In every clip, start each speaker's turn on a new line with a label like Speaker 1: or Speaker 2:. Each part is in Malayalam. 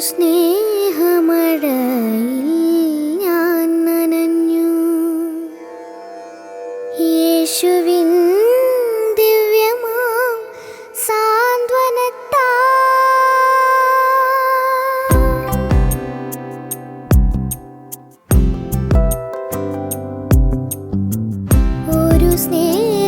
Speaker 1: സ്നേഹമഴയിൽ ഞാൻ നനഞ്ഞു. യേശുവിൻ ദിവ്യമാം സാന്ത്വനത്താ. ഒരു സ്നേഹ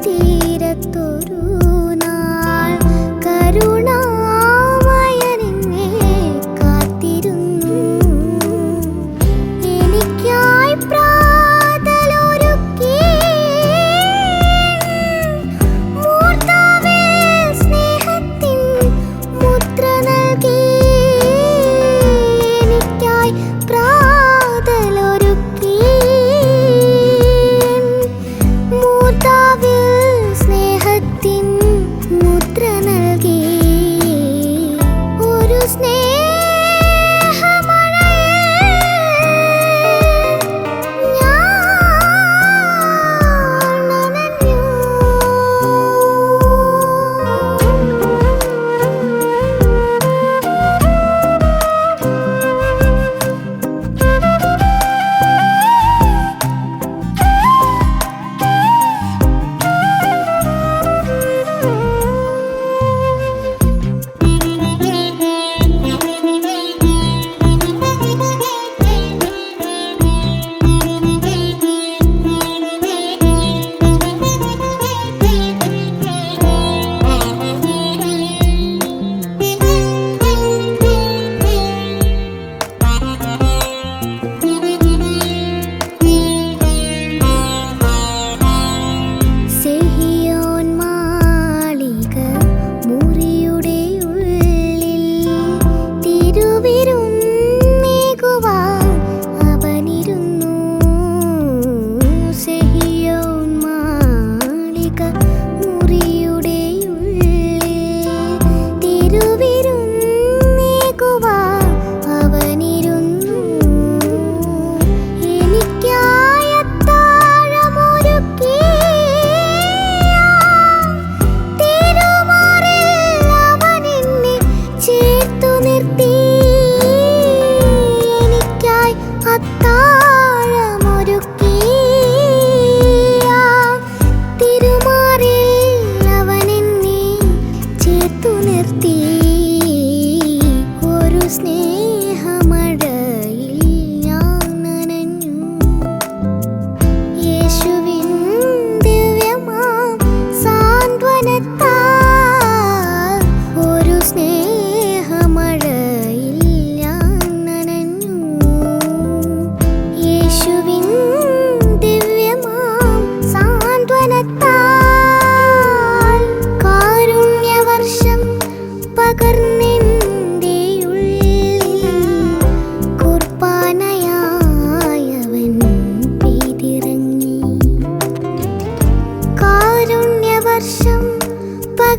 Speaker 1: 地。